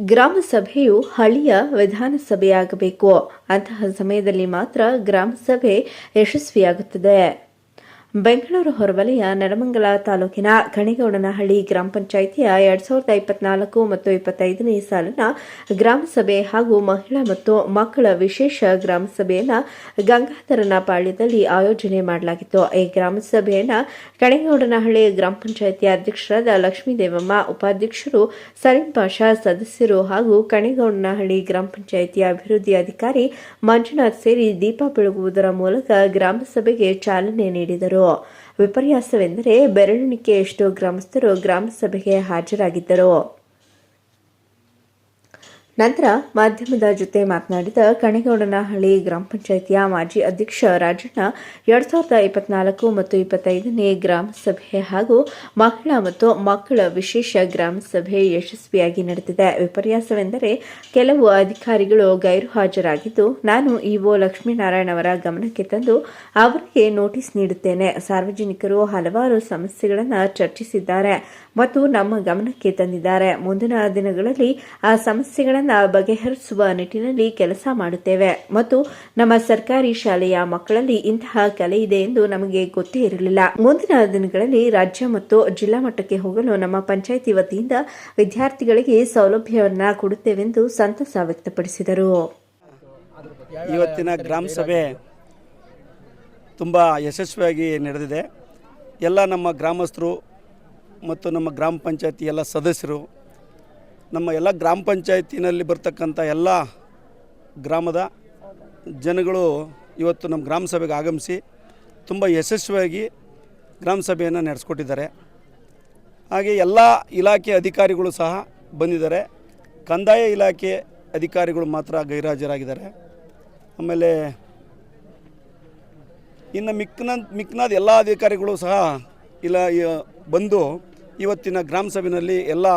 ಗ್ರಾಮ ಸಭೆಯು ವಿಧಾನಸಭೆಯಾಗಬೇಕು. ಅಂತಹ ಸಮಯದಲ್ಲಿ ಮಾತ್ರ ಗ್ರಾಮ ಸಭೆ ಯಶಸ್ವಿಯಾಗುತ್ತದೆ. ಬೆಂಗಳೂರು ಹೊರವಲಯ, ನೆಲಮಂಗಲ ತಾಲೂಕಿನ ಕಣಿಗೌಡನಹಳ್ಳಿ ಗ್ರಾಮ ಪಂಚಾಯಿತಿಯ ಎರಡ್ ಸಾವಿರದ ಇಪ್ಪತ್ನಾಲ್ಕು ಮತ್ತು ಇಪ್ಪತ್ತೈದನೇ ಸಾಲಿನ ಗ್ರಾಮಸಭೆ ಹಾಗೂ ಮಹಿಳಾ ಮತ್ತು ಮಕ್ಕಳ ವಿಶೇಷ ಗ್ರಾಮಸಭೆಯನ್ನು ಗಂಗಾಧರನ ಪಾಳ್ಯದಲ್ಲಿ ಆಯೋಜನೆ ಮಾಡಲಾಗಿತ್ತು. ಈ ಗ್ರಾಮಸಭೆಯನ್ನು ಕಣಿಗೌಡನಹಳ್ಳಿ ಗ್ರಾಮ ಪಂಚಾಯಿತಿ ಅಧ್ಯಕ್ಷರಾದ ಲಕ್ಷ್ಮೀದೇವಮ್ಮ, ಉಪಾಧ್ಯಕ್ಷರು ಸಲೀಂ ಪಾಷಾ, ಸದಸ್ಯರು ಹಾಗೂ ಕಣಿಗೌಡನಹಳ್ಳಿ ಗ್ರಾಮ ಪಂಚಾಯಿತಿ ಅಭಿವೃದ್ಧಿ ಅಧಿಕಾರಿ ಮಂಜುನಾಥ್ ಸೇರಿ ದೀಪ ಬೆಳಗುವುದರ ಮೂಲಕ ಗ್ರಾಮಸಭೆಗೆ ಚಾಲನೆ ನೀಡಿದರು. ವಿಪರ್ಯಾಸವೆಂದರೆ ಬೆರಳೆಣಿಕೆಯಷ್ಟು ಗ್ರಾಮಸ್ಥರು ಗ್ರಾಮಸಭೆಗೆ ಹಾಜರಾಗಿದ್ದರು. ನಂತರ ಮಾಧ್ಯಮದ ಜೊತೆ ಮಾತನಾಡಿದ ಕಣಿಗೌಡನಹಳ್ಳಿ ಗ್ರಾಮ ಪಂಚಾಯಿತಿಯ ಮಾಜಿ ಅಧ್ಯಕ್ಷ ರಾಜಣ್ಣ, ಎರಡ್ ಸಾವಿರದ ಇಪ್ಪತ್ನಾಲ್ಕು ಮತ್ತು ಇಪ್ಪತ್ತೈದನೇ ಗ್ರಾಮ ಸಭೆ ಹಾಗೂ ಮಕ್ಕಳ ಮತ್ತು ಮಕ್ಕಳ ವಿಶೇಷ ಗ್ರಾಮ ಸಭೆ ಯಶಸ್ವಿಯಾಗಿ ನಡೆದಿದೆ. ವಿಪರ್ಯಾಸವೆಂದರೆ ಕೆಲವು ಅಧಿಕಾರಿಗಳು ಗೈರು ಹಾಜರಾಗಿದ್ದು ನಾನು ಇಒ ಲಕ್ಷ್ಮೀನಾರಾಯಣ ಅವರ ಗಮನಕ್ಕೆ ತಂದು ಅವರಿಗೆ ನೋಟಿಸ್ ನೀಡುತ್ತೇನೆ. ಸಾರ್ವಜನಿಕರು ಹಲವಾರು ಸಮಸ್ಯೆಗಳನ್ನು ಚರ್ಚಿಸಿದ್ದಾರೆ ಮತ್ತು ನಮ್ಮ ಗಮನಕ್ಕೆ ತಂದಿದ್ದಾರೆ. ಮುಂದಿನ ದಿನಗಳಲ್ಲಿ ಆ ಸಮಸ್ಯೆಗಳನ್ನು ಬಗೆಹರಿಸುವ ನಿಟ್ಟಿನಲ್ಲಿ ಕೆಲಸ ಮಾಡುತ್ತೇವೆ. ಮತ್ತು ನಮ್ಮ ಸರ್ಕಾರಿ ಶಾಲೆಯ ಮಕ್ಕಳಲ್ಲಿ ಇಂತಹ ಕಲೆ ಇದೆ ಎಂದು ನಮಗೆ ಗೊತ್ತೇ ಇರಲಿಲ್ಲ. ಮುಂದಿನ ದಿನಗಳಲ್ಲಿ ರಾಜ್ಯ ಮತ್ತು ಜಿಲ್ಲಾ ಮಟ್ಟಕ್ಕೆ ಹೋಗಲು ನಮ್ಮ ಪಂಚಾಯಿತಿ ವತಿಯಿಂದ ವಿದ್ಯಾರ್ಥಿಗಳಿಗೆ ಸೌಲಭ್ಯವನ್ನ ಕೊಡುತ್ತೇವೆಂದು ಸಂತಸ ವ್ಯಕ್ತಪಡಿಸಿದರು. ಇವತ್ತಿನ ಗ್ರಾಮ ಸಭೆ ತುಂಬ ಯಶಸ್ವಿಯಾಗಿ ನಡೆದಿದೆ. ಎಲ್ಲ ನಮ್ಮ ಗ್ರಾಮಸ್ಥರು ಮತ್ತು ನಮ್ಮ ಗ್ರಾಮ ಪಂಚಾಯತಿ ಎಲ್ಲ ಸದಸ್ಯರು ನಮ್ಮ ಎಲ್ಲ ಗ್ರಾಮ ಪಂಚಾಯತಿನಲ್ಲಿ ಬರ್ತಕ್ಕಂಥ ಎಲ್ಲ ಗ್ರಾಮದ ಜನಗಳು ಇವತ್ತು ನಮ್ಮ ಗ್ರಾಮ ಸಭೆಗೆ ಆಗಮಿಸಿ ತುಂಬ ಯಶಸ್ವಿಯಾಗಿ ಗ್ರಾಮ ಸಭೆಯನ್ನು ನಡೆಸ್ಕೊಟ್ಟಿದ್ದಾರೆ. ಹಾಗೆ ಎಲ್ಲ ಇಲಾಖೆ ಅಧಿಕಾರಿಗಳು ಸಹ ಬಂದಿದ್ದಾರೆ. ಕಂದಾಯ ಇಲಾಖೆ ಅಧಿಕಾರಿಗಳು ಮಾತ್ರ ಗೈರಾಜರಾಗಿದ್ದಾರೆ. ಆಮೇಲೆ ಇನ್ನು ಮಿಕ್ಕನ ಮಿಕ್ಕನಾದ ಎಲ್ಲ ಅಧಿಕಾರಿಗಳು ಸಹ ಇಲ್ಲ, ಬಂದು ಇವತ್ತಿನ ಗ್ರಾಮ ಸಭೆಯಲ್ಲಿ ಎಲ್ಲ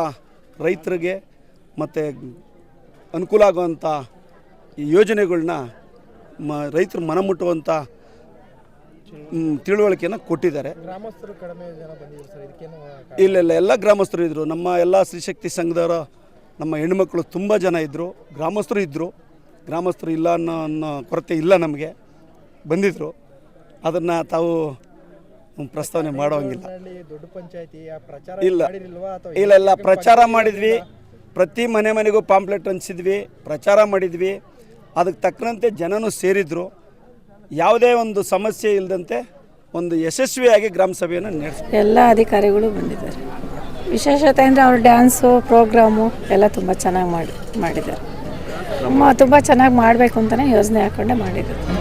ರೈತರಿಗೆ ಮತ್ತು ಅನುಕೂಲ ಆಗುವಂಥ ಈ ಯೋಜನೆಗಳನ್ನ ಮ ರೈತರು ಮನಮುಟ್ಟುವಂಥ ತಿಳುವಳಿಕೆಯನ್ನು ಕೊಟ್ಟಿದ್ದಾರೆ. ಗ್ರಾಮಸ್ಥರು ಕಡಿಮೆ ಜನ ಬಂದಿದ್ರು ಇಲ್ಲ ಇಲ್ಲ ಎಲ್ಲ ಗ್ರಾಮಸ್ಥರು ಇದ್ದರು ನಮ್ಮ ಎಲ್ಲ ಸ್ತ್ರೀಶಕ್ತಿ ಸಂಘದವರ ನಮ್ಮ ಹೆಣ್ಮಕ್ಳು ತುಂಬ ಜನ ಇದ್ದರು ಗ್ರಾಮಸ್ಥರು ಇದ್ದರು ಗ್ರಾಮಸ್ಥರು ಇಲ್ಲ ಅನ್ನೋ ಅನ್ನೋ ಕೊರತೆ ಇಲ್ಲ ನಮಗೆ. ಬಂದಿದ್ದರು ಅದನ್ನು ತಾವು ಪ್ರಸ್ತಾವನೆ ಮಾಡೋಂಗಿಲ್ಲ. ದೊಡ್ಡ ಪಂಚಾಯತಿ ಪ್ರಚಾರ ಇಲ್ಲ. ಇಲ್ಲ ಇಲ್ಲ. ಪ್ರಚಾರ ಮಾಡಿದ್ವಿ. ಪ್ರತಿ ಮನೆ ಮನೆಗೂ ಪಾಂಪ್ಲೆಟ್ ಹಂಚಿದ್ವಿ. ಪ್ರಚಾರ ಮಾಡಿದ್ವಿ. ಅದಕ್ಕೆ ತಕ್ಕಂತೆ ಜನನೂ ಸೇರಿದ್ರು. ಯಾವುದೇ ಒಂದು ಸಮಸ್ಯೆ ಇಲ್ಲದಂತೆ ಒಂದು ಯಶಸ್ವಿಯಾಗಿ ಗ್ರಾಮ ಸಭೆಯನ್ನು ನಡೆಸಿ ಎಲ್ಲ ಅಧಿಕಾರಿಗಳು ಬಂದಿದ್ದಾರೆ. ವಿಶೇಷತೆ ಅಂದರೆ ಅವ್ರ ಡ್ಯಾನ್ಸು ಪ್ರೋಗ್ರಾಮು ಎಲ್ಲ ತುಂಬ ಚೆನ್ನಾಗಿ ಮಾಡಿ ಮಾಡಿದ್ದಾರೆ. ತುಂಬ ತುಂಬ ಚೆನ್ನಾಗಿ ಮಾಡಬೇಕು ಅಂತಲೇ ಯೋಜನೆ ಹಾಕೊಂಡೆ ಮಾಡಿದ್ದಾರೆ.